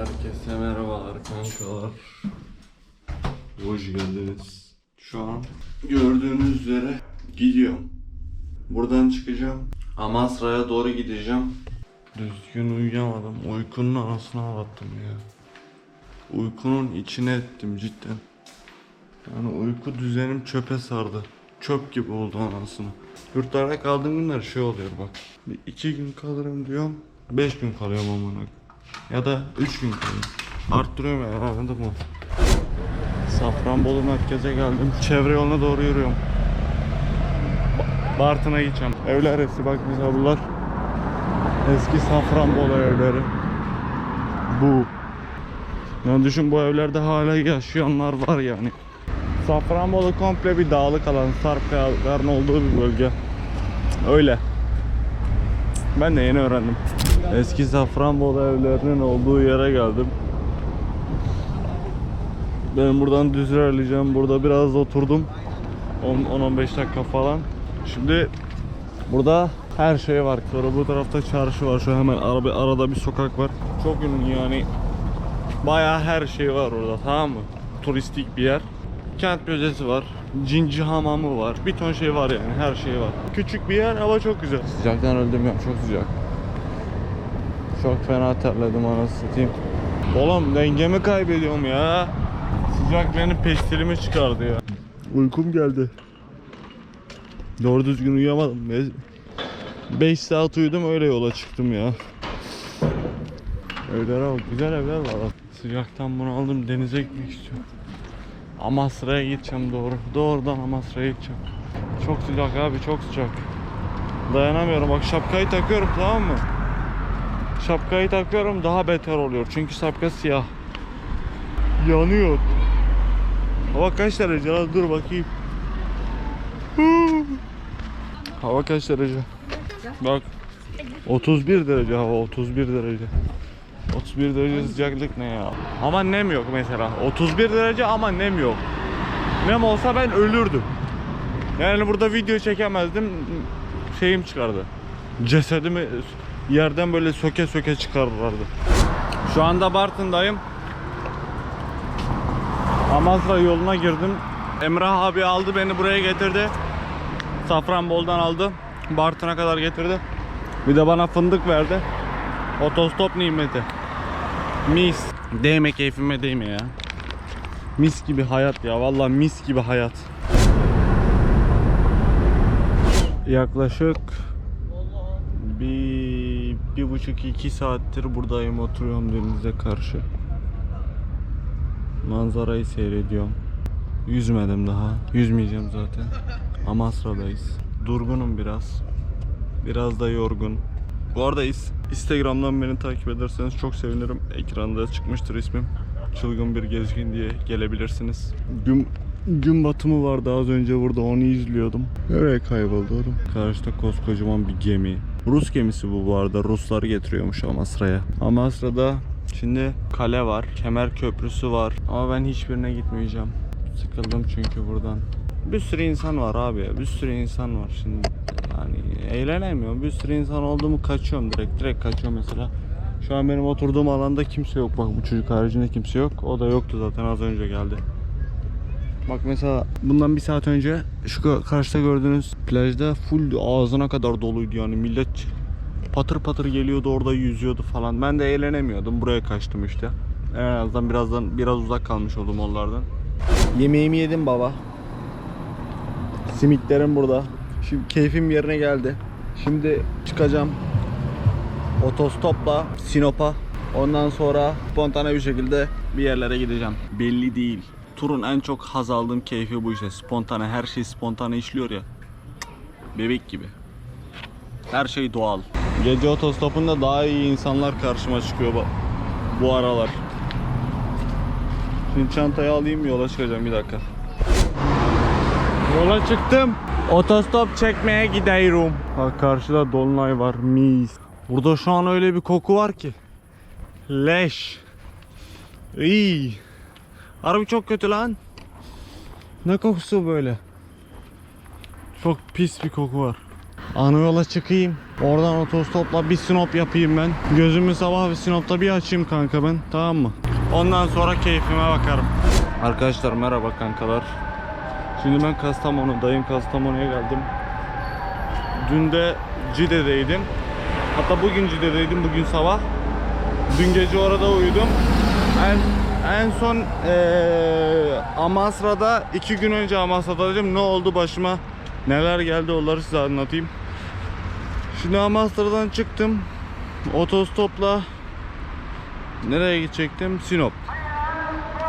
Herkese merhabalar kankalar. Hoş geldiniz. Şu an gördüğünüz üzere gidiyorum. Buradan çıkacağım. Amasra'ya doğru gideceğim. Düzgün uyuyamadım. Uykunun anasını ağlattım ya. Uykunun içine ettim cidden. Yani uyku düzenim çöpe sardı. Çöp gibi oldu anasını. Yurtlarda kaldığım günler şey oluyor bak. Bir iki gün kalırım diyorum. Beş gün kalıyorum amına. Ya da üç gün kalıyorum. Arttırıyorum yani anladın mı? Safranbolu merkeze geldim. Çevre yoluna doğru yürüyorum. Ba- Bartın'a gideceğim. Evler eski bak mesela bunlar. Eski Safranbolu evleri. Bu. Yani düşün bu evlerde hala yaşayanlar var yani. Safranbolu komple bir dağlık alan, sarp kayalıkların olduğu bir bölge. Öyle. Ben de yeni öğrendim. Eski Safranbolu evlerinin olduğu yere geldim. Ben buradan düz ilerleyeceğim. Burada biraz oturdum. 10-15 dakika falan. Şimdi burada her şey var. Sonra bu tarafta çarşı var. Şu hemen araba, arada bir sokak var. Çok ünlü yani. Bayağı her şey var orada tamam mı? Turistik bir yer. Kent müzesi var. Cinci hamamı var. Bir ton şey var yani her şey var. Küçük bir yer ama çok güzel. Sıcaktan öldüm ya çok sıcak. Çok fena terledim anasını satayım. Oğlum dengemi kaybediyorum ya. Sıcak benim pestilimi çıkardı ya. Uykum geldi. Doğru düzgün uyuyamadım. 5 saat uyudum öyle yola çıktım ya. Evlere bak güzel evler var. Sıcaktan bunu aldım denize gitmek istiyorum. Amasra'ya gideceğim doğru. Doğrudan Amasra'ya gideceğim. Çok sıcak abi çok sıcak. Dayanamıyorum bak şapkayı takıyorum tamam mı? Şapkayı takıyorum daha beter oluyor çünkü şapka siyah. Yanıyor. Hava kaç derece dur bakayım. Hava kaç derece? Bak 31 derece hava 31 derece. 31 derece sıcaklık ne ya? Ama nem yok mesela. 31 derece ama nem yok. Nem olsa ben ölürdüm. Yani burada video çekemezdim. Şeyim çıkardı. Cesedimi yerden böyle söke söke çıkarırlardı. Şu anda Bartın'dayım. Amasra yoluna girdim. Emrah abi aldı beni buraya getirdi. Safranbol'dan aldı. Bartın'a kadar getirdi. Bir de bana fındık verdi. Otostop nimeti. Mis. Değme keyfime değme ya. Mis gibi hayat ya. Vallahi mis gibi hayat. Yaklaşık bir, bir buçuk iki saattir buradayım oturuyorum denize karşı. Manzarayı seyrediyorum. Yüzmedim daha. Yüzmeyeceğim zaten. Amasra'dayız. Durgunum biraz. Biraz da yorgun. Bu arada Instagram'dan beni takip ederseniz çok sevinirim. Ekranda çıkmıştır ismim. Çılgın bir gezgin diye gelebilirsiniz. Gün, gün batımı vardı az önce burada onu izliyordum. Nereye kayboldu oğlum? Karşıda koskocaman bir gemi. Rus gemisi bu bu arada. Ruslar getiriyormuş Amasra'ya. Amasra'da şimdi kale var. Kemer Köprüsü var. Ama ben hiçbirine gitmeyeceğim. Sıkıldım çünkü buradan. Bir sürü insan var abi ya. Bir sürü insan var şimdi. Yani eğlenemiyorum. Bir sürü insan olduğumu kaçıyorum direkt. Direkt kaçıyorum mesela. Şu an benim oturduğum alanda kimse yok. Bak bu çocuk haricinde kimse yok. O da yoktu zaten az önce geldi. Bak mesela bundan bir saat önce şu ka- karşıda gördüğünüz plajda full ağzına kadar doluydu yani millet patır patır geliyordu orada yüzüyordu falan. Ben de eğlenemiyordum. Buraya kaçtım işte. En azından birazdan biraz uzak kalmış oldum onlardan. Yemeğimi yedim baba. Simitlerim burada. Şimdi keyfim yerine geldi. Şimdi çıkacağım. Otostopla Sinop'a. Ondan sonra spontane bir şekilde bir yerlere gideceğim. Belli değil. Turun en çok haz aldığım keyfi bu işte. Spontane. Her şey spontane işliyor ya. Bebek gibi. Her şey doğal. Gece otostopunda daha iyi insanlar karşıma çıkıyor bu, bu aralar. Şimdi çantayı alayım yola çıkacağım bir dakika. Yola çıktım. Otostop çekmeye gidiyorum. Bak karşıda dolunay var. Mis. Burada şu an öyle bir koku var ki. Leş. İyi. Harbi çok kötü lan. Ne kokusu böyle? Çok pis bir koku var. ana yola çıkayım. Oradan otostopla bir sinop yapayım ben. Gözümü sabah bir sinopta bir açayım kanka ben. Tamam mı? Ondan sonra keyfime bakarım. Arkadaşlar merhaba kankalar. Şimdi ben Kastamonu'dayım. Kastamonu'ya geldim. Dün de Cide'deydim. Hatta bugün Cide'deydim bugün sabah. Dün gece orada uyudum. En, en son eee Amasra'da iki gün önce Amasra'daydım. Ne oldu başıma? Neler geldi onları size anlatayım. Şimdi Amasra'dan çıktım. Otostopla nereye gidecektim? Sinop.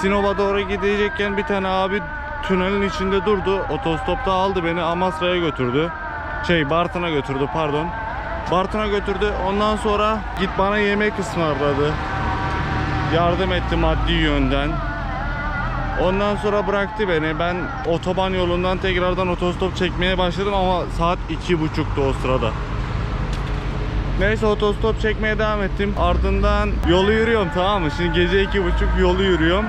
Sinop'a doğru gidecekken bir tane abi tünelin içinde durdu. Otostopta aldı beni Amasra'ya götürdü. Şey Bartın'a götürdü pardon. Bartın'a götürdü. Ondan sonra git bana yemek ısmarladı. Yardım etti maddi yönden. Ondan sonra bıraktı beni. Ben otoban yolundan tekrardan otostop çekmeye başladım ama saat iki buçuktu o sırada. Neyse otostop çekmeye devam ettim. Ardından yolu yürüyorum tamam mı? Şimdi gece iki buçuk yolu yürüyorum.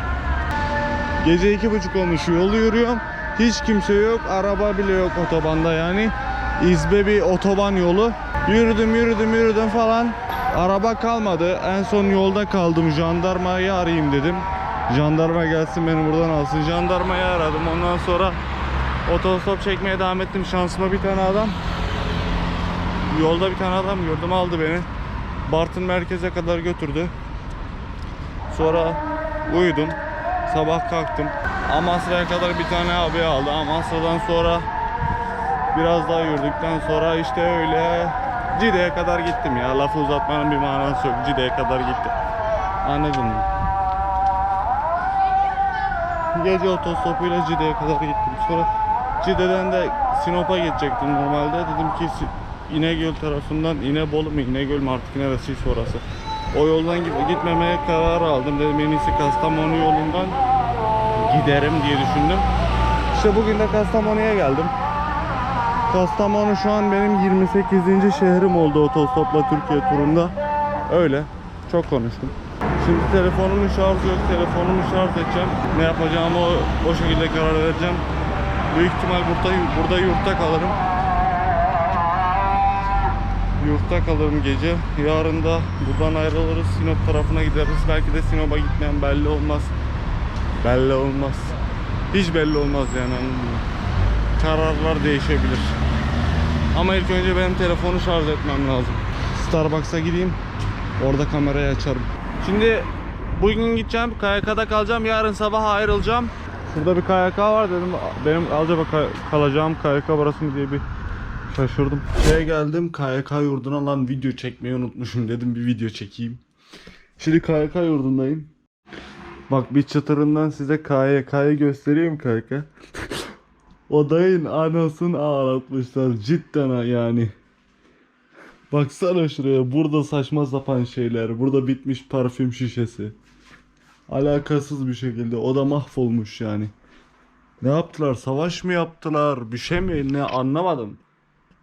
Gece iki buçuk olmuş yolu yürüyorum. Hiç kimse yok. Araba bile yok otobanda yani. İzbe bir otoban yolu. Yürüdüm yürüdüm yürüdüm falan. Araba kalmadı. En son yolda kaldım. Jandarmayı arayayım dedim. Jandarma gelsin beni buradan alsın. Jandarmayı aradım. Ondan sonra otostop çekmeye devam ettim. Şansıma bir tane adam. Yolda bir tane adam gördüm aldı beni. Bartın merkeze kadar götürdü. Sonra uyudum. Sabah kalktım. Amasra'ya kadar bir tane abi aldı. Amasra'dan sonra biraz daha yürüdükten sonra işte öyle Cide'ye kadar gittim ya. Lafı uzatmanın bir manası yok. Cide'ye kadar gittim. Anladın mı? Gece otostopuyla Cide'ye kadar gittim. Sonra Cide'den de Sinop'a geçecektim normalde. Dedim ki İnegöl tarafından İnebolu mu İnegöl mü artık neresiyse orası. O yoldan git- gitmemeye karar aldım. Dedim en iyisi Kastamonu yolundan giderim diye düşündüm. İşte bugün de Kastamonu'ya geldim. Kastamonu şu an benim 28. şehrim oldu otostopla Türkiye turunda. Öyle. Çok konuştum. Şimdi telefonumun şarjı yok. Telefonumu şarj edeceğim. Ne yapacağımı o, o şekilde karar vereceğim. Büyük ihtimal burada, burada yurtta kalırım. Yurtta kalırım gece. Yarın da buradan ayrılırız. Sinop tarafına gideriz. Belki de Sinop'a gitmeyen belli olmaz. Belli olmaz. Hiç belli olmaz yani. Kararlar değişebilir. Ama ilk önce benim telefonu şarj etmem lazım. Starbucks'a gideyim. Orada kamerayı açarım. Şimdi bugün gideceğim. KYK'da kalacağım. Yarın sabah ayrılacağım. Şurada bir KYK var dedim. Benim acaba kalacağım KYK burası mı diye bir şaşırdım. Şeye geldim KYK yurduna lan video çekmeyi unutmuşum dedim bir video çekeyim. Şimdi KYK yurdundayım. Bak bir çıtırından size KYK'yı göstereyim KYK. Odayın anasını ağlatmışlar cidden yani. Baksana şuraya burada saçma sapan şeyler. Burada bitmiş parfüm şişesi. Alakasız bir şekilde oda mahvolmuş yani. Ne yaptılar? Savaş mı yaptılar? Bir şey mi? Ne anlamadım.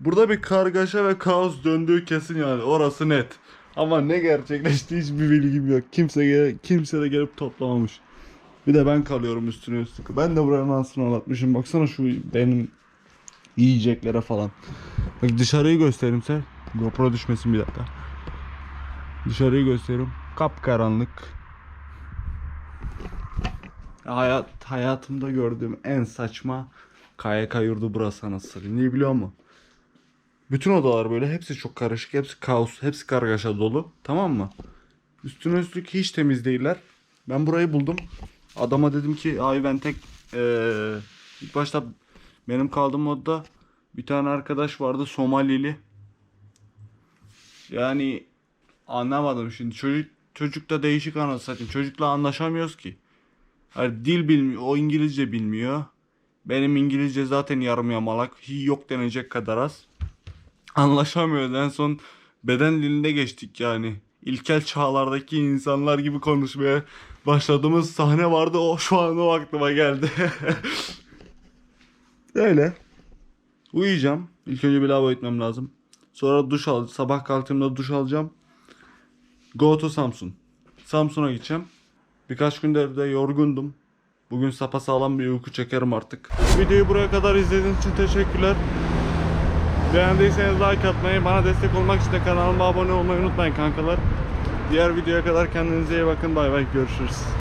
Burada bir kargaşa ve kaos döndüğü kesin yani. Orası net. Ama ne gerçekleşti hiçbir bilgim yok. Kimse kimse de gelip toplamamış. Bir de ben kalıyorum üstüne üstlük. Ben de buranın anasını anlatmışım. Baksana şu benim yiyeceklere falan. Bak dışarıyı göstereyim sen. GoPro düşmesin bir dakika. Dışarıyı gösteriyorum. Kapkaranlık. Hayat hayatımda gördüğüm en saçma KYK yurdu burası anasını. Niye biliyor musun? Bütün odalar böyle hepsi çok karışık, hepsi kaos, hepsi kargaşa dolu. Tamam mı? Üstüne üstlük hiç temiz değiller. Ben burayı buldum. Adama dedim ki abi ben tek eee ilk başta benim kaldığım odada bir tane arkadaş vardı Somalili. Yani anlamadım şimdi çocuk çocuk da değişik anasını satayım. Çocukla anlaşamıyoruz ki. Hani dil bilmiyor, o İngilizce bilmiyor. Benim İngilizce zaten yarım yamalak. Yok denecek kadar az. Anlaşamıyoruz. En son beden diline geçtik yani. İlkel çağlardaki insanlar gibi konuşmaya başladığımız sahne vardı. O şu an o aklıma geldi. Öyle. Uyuyacağım. İlk önce bir lavabo gitmem lazım. Sonra duş al. Sabah kalktığımda duş alacağım. Go to Samsun. Samsun'a gideceğim. Birkaç gündür de yorgundum. Bugün sapasağlam bir uyku çekerim artık. Videoyu buraya kadar izlediğiniz için teşekkürler. Beğendiyseniz like atmayı, bana destek olmak için de kanalıma abone olmayı unutmayın kankalar. Diğer videoya kadar kendinize iyi bakın. Bay bay görüşürüz.